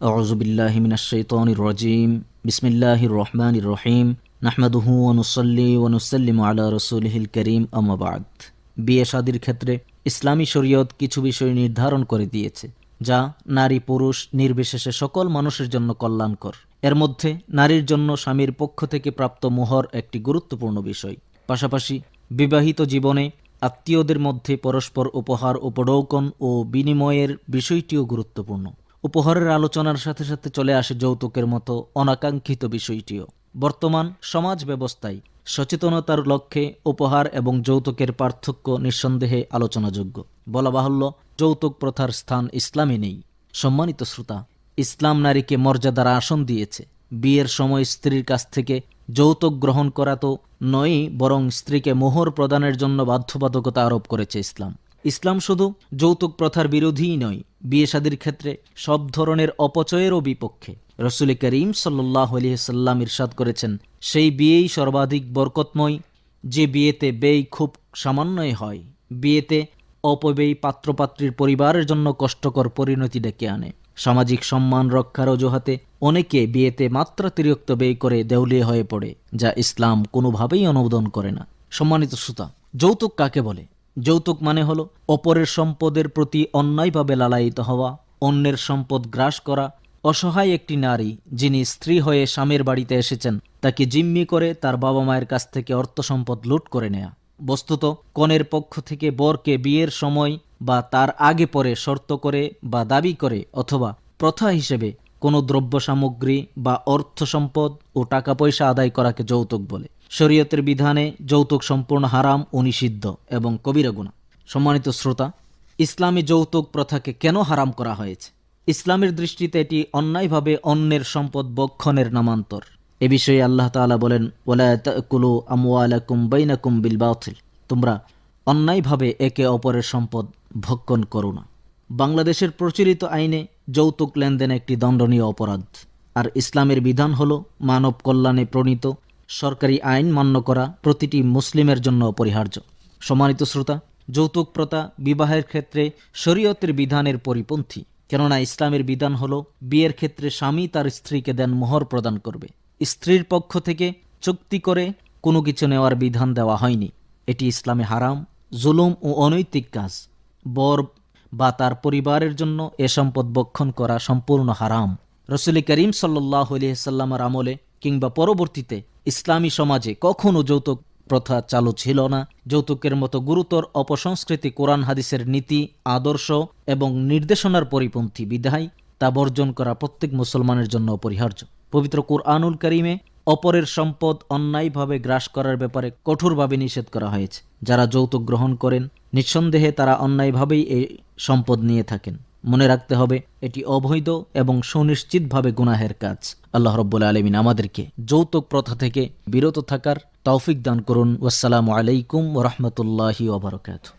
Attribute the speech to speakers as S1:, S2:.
S1: আউজুবিল্লাহিমিনাশৈতনির রাজিম। বিসমিল্লাহির রহমান রহিম। নাহমাদুহু অনুসল্লি ওনুসাল্লিম রসুল রসুলহিল করিম আমাবাদ বিয়ে শাদির ক্ষেত্রে ইসলামী শরীয়ত কিছু বিষয় নির্ধারণ করে দিয়েছে, যা নারী পুরুষ নির্বিশেষে সকল মানুষের জন্য কল্যাণকর। এর মধ্যে নারীর জন্য স্বামীর পক্ষ থেকে প্রাপ্ত মোহর একটি গুরুত্বপূর্ণ বিষয়। পাশাপাশি বিবাহিত জীবনে আত্মীয়দের মধ্যে পরস্পর উপহার উপডৌকন ও বিনিময়ের বিষয়টিও গুরুত্বপূর্ণ। উপহারের আলোচনার সাথে সাথে চলে আসে যৌতুকের মতো অনাকাঙ্ক্ষিত বিষয়টিও। বর্তমান সমাজ ব্যবস্থায় সচেতনতার লক্ষ্যে উপহার এবং যৌতুকের পার্থক্য নিঃসন্দেহে আলোচনাযোগ্য। বলা বাহুল্য, যৌতুক প্রথার স্থান ইসলামে নেই। সম্মানিত শ্রোতা, ইসলাম নারীকে মর্যাদার আসন দিয়েছে। বিয়ের সময় স্ত্রীর কাছ থেকে যৌতুক গ্রহণ করা তো নয়ই, বরং স্ত্রীকে মোহর প্রদানের জন্য বাধ্যবাধকতা আরোপ করেছে ইসলাম। ইসলাম শুধু যৌতুক প্রথার বিরোধীই নয়, বিয়ে শাদির ক্ষেত্রে সব ধরনের অপচয়েরও বিপক্ষে। রসুল করিম সাল্লাহ সাল্লাম ইরশাদ করেছেন, সেই বিয়েই সর্বাধিক বরকতময়, যে বিয়েতে ব্যয় খুব সামান্যই হয়। বিয়েতে অপব্যয়ী পাত্রপাত্রীর পরিবারের জন্য কষ্টকর পরিণতি ডেকে আনে। সামাজিক সম্মান রক্ষার অজুহাতে অনেকে বিয়েতে মাত্রাতিরিক্ত ব্যয় করে দেউলিয়া হয়ে পড়ে, যা ইসলাম কোনোভাবেই অনুমোদন করে না। সম্মানিত শ্রোতা, যৌতুক কাকে বলে? যৌতুক মানে হলো অপরের সম্পদের প্রতি অন্যায়ভাবে লালায়িত হওয়া, অন্যের সম্পদ গ্রাস করা, অসহায় একটি নারী যিনি স্ত্রী হয়ে স্বামীর বাড়িতে এসেছেন, তাকে জিম্মি করে তার বাবা মায়ের কাছ থেকে অর্থ সম্পদ লুট করে নেয়া। বস্তুত, কনের পক্ষ থেকে বরকে বিয়ের সময় বা তার আগে পরে শর্ত করে বা দাবি করে অথবা প্রথা হিসেবে কোনো দ্রব্য সামগ্রী বা অর্থ সম্পদ ও টাকা পয়সা আদায় করাকে যৌতুক বলে। শরীয়তের বিধানে যৌতুক সম্পূর্ণ হারাম ও নিষিদ্ধ এবং কবিরা গুণা সম্মানিত শ্রোতা, ইসলামী যৌতুক প্রথাকে কেন হারাম করা হয়েছে? ইসলামের দৃষ্টিতে এটি অন্যায়ভাবে অন্যের সম্পদ বক্ষণের নামান্তর। এ বিষয়ে আল্লাহ তাআলা বলেন ওলা তাকুলু আমওয়ালাকুম বাইনাকুম বিল বাতিল। তোমরা অন্যায়ভাবে একে অপরের সম্পদ ভক্ষণ করো না। বাংলাদেশের প্রচলিত আইনে যৌতুক লেনদেন একটি দণ্ডনীয় অপরাধ। আর ইসলামের বিধান হল মানব কল্যাণে প্রণীত সরকারি আইন মান্য করা প্রতিটি মুসলিমের জন্য অপরিহার্য সম্মানিত শ্রোতা, যৌতুক প্রথা বিবাহের ক্ষেত্রে শরীয়তের বিধানের পরিপন্থী, কেননা ইসলামের বিধান হল বিয়ের ক্ষেত্রে স্বামী তার স্ত্রীকে দেন মোহর প্রদান করবে। স্ত্রীর পক্ষ থেকে চুক্তি করে কোনো কিছু নেওয়ার বিধান দেওয়া হয়নি। এটি ইসলামে হারাম, জুলুম ও অনৈতিক কাজ। বর বা তার পরিবারের জন্য এ সম্পদ বক্ষণ করা সম্পূর্ণ হারাম। রসুল করিম সাল্লাহ সাল্লামার আমলে কিংবা পরবর্তীতে ইসলামী সমাজে কখনও যৌতুক প্রথা চালু ছিল না। যৌতুকের মতো গুরুতর অপসংস্কৃতি কোরআন হাদিসের নীতি, আদর্শ এবং নির্দেশনার পরিপন্থী বিধায় তা বর্জন করা প্রত্যেক মুসলমানের জন্য অপরিহার্য। পবিত্র কুরআনুল করিমে অপরের সম্পদ অন্যায়ভাবে গ্রাস করার ব্যাপারে কঠোরভাবে নিষেধ করা হয়েছে। যারা যৌতুক গ্রহণ করেন, নিঃসন্দেহে তারা অন্যায়ভাবেই এই সম্পদ নিয়ে থাকেন। মনে রাখতে হবে, এটি অবৈধ এবং সুনিশ্চিতভাবে গুনাহের কাজ। আল্লাহ রব্বুল আলমিন আমাদেরকে যৌতুক প্রথা থেকে বিরত থাকার তৌফিক দান করুন। ওয়াসালামু আলাইকুম ওরহমতুল্লাহি ওবরকাত